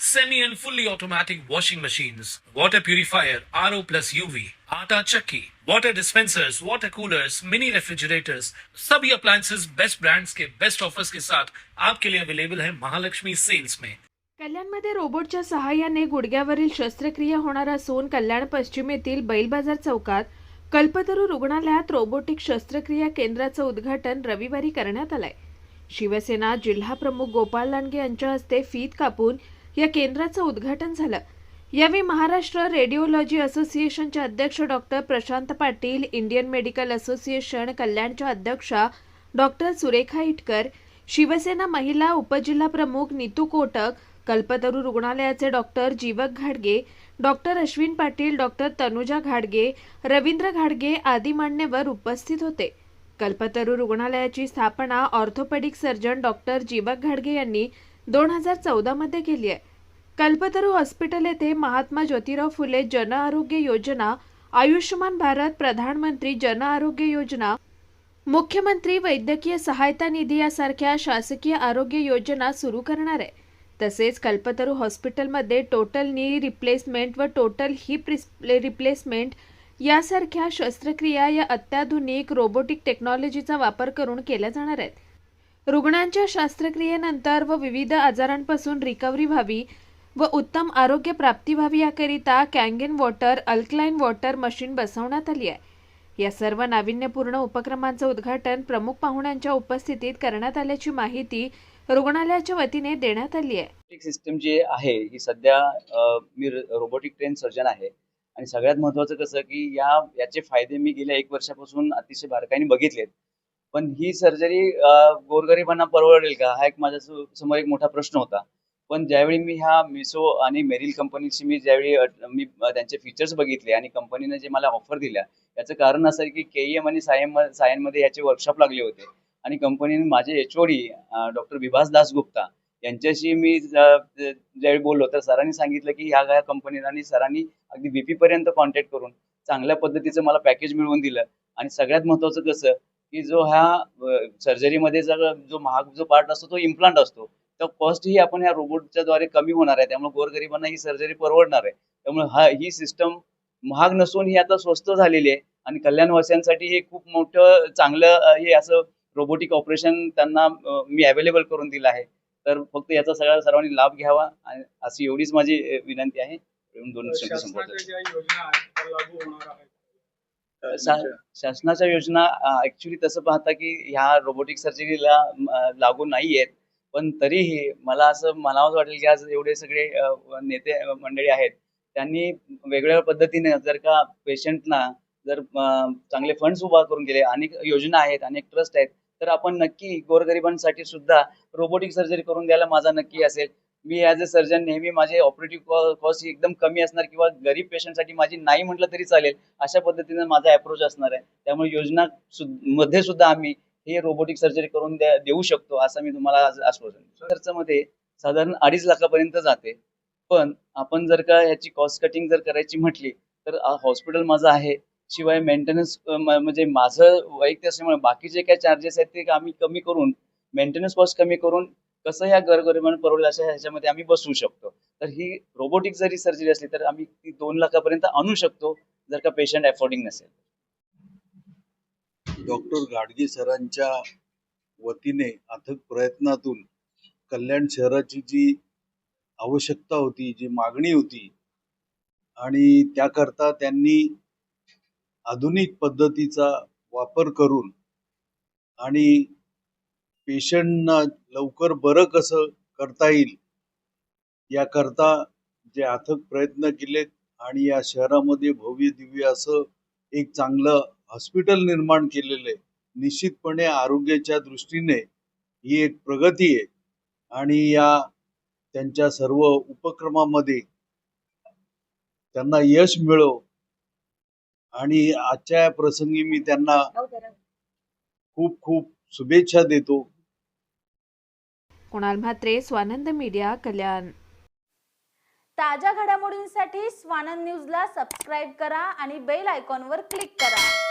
semi and fully automatic washing machines, water purifier, RO plus UV, आटा chakki, water dispensers, water coolers, mini refrigerators, सभी appliances best brands के best offers के साथ आपके लिए available है महालक्ष्मी सेल्स में कल्याणमध्ये रोबोटच्या सहाय्याने गुडघ्यावरील शस्त्रक्रिया होणार असून कल्याण पश्चिम येथील बैलबाजार चौकात कल्पतरू रुग्णालयात रोबोटिक शस्त्रक्रिया केंद्राचं उद्घाटन रविवारी करण्यात आलंय. शिवसेना जिल्हा प्रमुख गोपाल लांडगे यांच्या हस्ते फीत कापून या केंद्राचं उद्घाटन झालं. यावेळी महाराष्ट्र रेडिओलॉजी असोसिएशनचे अध्यक्ष doctor Prashant Patil Indian medical association कल्याणच्या अध्यक्षा डॉक्टर सुरेखा इटकर शिवसेना महिला उपजिल्हा प्रमुख नीतू कोटक कल्पतरू रुग्णालयाचे डॉक्टर जीवक घाडगे डॉक्टर अश्विन पाटील डॉक्टर तनुजा घाडगे रवींद्र घाडगे आदी मान्यवर उपस्थित होते. कल्पतरू रुग्णालयाची स्थापना ऑर्थोपेडिक सर्जन डॉक्टर जीवक घाडगे यांनी दोन हजार चौदामध्ये केली आहे. कल्पतरू हॉस्पिटल येथे महात्मा ज्योतिराव फुले जन आरोग्य योजना आयुष्यमान भारत प्रधानमंत्री जन आरोग्य योजना मुख्यमंत्री वैद्यकीय सहायता निधी यासारख्या शासकीय आरोग्य योजना सुरू करणार आहे. तसेच कल्पतरू हॉस्पिटलमध्ये टोटल नी रिप्लेसमेंट व टोटल हिप रिप्लेसमेंट यासारख्या शस्त्रक्रिया या अत्याधुनिक रोबोटिक टेक्नॉलॉजीचा वापर करून केल्या जाणार आहेत. रुग्णांच्या शस्त्रक्रियेनंतर व विविध आजारांपासून रिकव्हरी व्हावी व उत्तम आरोग्य प्राप्ती व्हावी याकरिता Kangen water alkaline water machine बसवण्यात आली आहे. या सर्व नाविन्यपूर्ण उपक्रमांचं उद्घाटन प्रमुख पाहुण्यांच्या उपस्थितीत करण्यात आल्याची माहिती रुग्णालयाच्या वतीने देण्यात आली आहे. सिस्टम जी आहे ही सध्या मी रोबोटिक ट्रेन सर्जन आहे. आणि सगळ्यात महत्वाचं कसं की या याचे फायदे मी गेल्या एक वर्षापासून अतिशय बारकाईने बघितलेत. पण ही सर्जरी गोरगरिबांना परवडेल का? हा एक माझ्यासमोर एक मोठा प्रश्न होता. पण ज्यावेळी मी ह्या मिसो आणि मेरिल कंपनीची मी ज्यावेळी मी त्यांचे फीचर्स बघितले आणि कंपनीने जे मला ऑफर दिल्या याचं कारण असं आहे की के एम आणि सायन सायनमध्ये याचे वर्कशॉप लागले होते. आणि कंपनीने माझे H O D doctor Vibhas Dasgupta यांच्याशी मी ज्यावेळी बोललो तर सरांनी सांगितलं की ह्या ह्या कंपनीला आणि सरांनी अगदी VP पर्यंत कॉन्टॅक्ट करून चांगल्या पद्धतीचं मला पॅकेज मिळवून दिलं. आणि सगळ्यात महत्त्वाचं कसं की जो ह्या सर्जरीमध्ये जर जो महाग जो पार्ट असतो तो इम्प्लांट असतो. तर कॉस्ट ही आपण ह्या रोबोटच्या द्वारे कमी होणार आहे. त्यामुळे गोरगरिबांना ही सर्जरी परवडणार आहे. त्यामुळे हा ही सिस्टम महाग नसून ही आता स्वस्त झालेली आहे. आणि कल्याणवासियांसाठी हे खूप मोठं चांगलं हे असं रोबोटिक ऑपरेशन त्यांना मी अवेलेबल करून दिलं आहे. तर फक्त याचा सगळ्या सर्वांनी लाभ घ्यावा. आणि अशी एवढीच माझी विनंती आहे. दोन शा- शासनाच्या योजना ऍक्च्युली तसं पाहता की ह्या रोबोटिक सर्जरीला लागू नाही आहेत पण तरीही मला असं म्हणावं वाटेल की आज एवढे सगळे नेते मंडळी आहेत त्यांनी वेगवेगळ्या पद्धतीने जर का पेशंटना जर चांगले फंड्स उभा करून गेले अनेक योजना आहेत अनेक ट्रस्ट आहेत तर आपण नक्की गोरगरिबांसाठी सुद्धा रोबोटिक सर्जरी करून द्यायला माझा नक्की असेल. मी ॲज अ सर्जन नेहमी माझे ऑपरेटिव्ह कॉस्ट ही एकदम कमी असणार किंवा गरीब पेशंटसाठी माझी नाही म्हटलं तरी चालेल अशा पद्धतीने माझा अप्रोच असणार आहे. त्यामुळे योजना सु- मध्ये सुद्धा आम्ही हे रोबोटिक सर्जरी करून देऊ शकतो असं मी तुम्हाला आश्वासन खर्चामध्ये साधारण अडीच लाखापर्यंत जाते. पण आपण जर का याची कॉस्ट कटिंग जर करायची म्हटली तर हॉस्पिटल माझं आहे. शिवाय मेंटेनन्स म्हणजे माझं वैयक्तिक असल्यामुळे बाकीचे काय चार्जेस आहेत ते आम्ही कमी करून मेंटेनन्स कॉस्ट कमी करून कसं ह्या गरगरिबांना परवडेल अशा ह्याच्यामध्ये आम्ही बसवू शकतो. तर ही रोबोटिक जरी सर्जरी असली तर आम्ही ती दोन लाखापर्यंत आणू शकतो जर का पेशंट अफोर्डिंग नसेल. डॉक्टर गाडगे सरांच्या वतीने अथक प्रयत्नातून कल्याण शहराची जी आवश्यकता होती जी मागणी होती आणि त्याकरता त्यांनी आधुनिक पद्धतीचा वापर करून आणि पेशंटना लवकर बरं कसं करता येईल याकरता जे अथक प्रयत्न केलेत आणि या शहरामध्ये भव्य दिव्य असं एक चांगलं हॉस्पिटल निर्माण केलेलं आहे निश्चितपणे आरोग्याच्या दृष्टीने ही एक प्रगती आहे. आणि या त्यांच्या सर्व उपक्रमामध्ये त्यांना यश मिळो. आणि आजच्या या प्रसंगी मी त्यांना खूप खूप शुभेच्छा देतो. कुणाल म्हात्रे स्वानंद मीडिया कल्याण. ताज्या घडामोडींसाठी स्वानंद न्यूजला सबस्क्राईब करा आणि बेल आयकॉनवर क्लिक करा.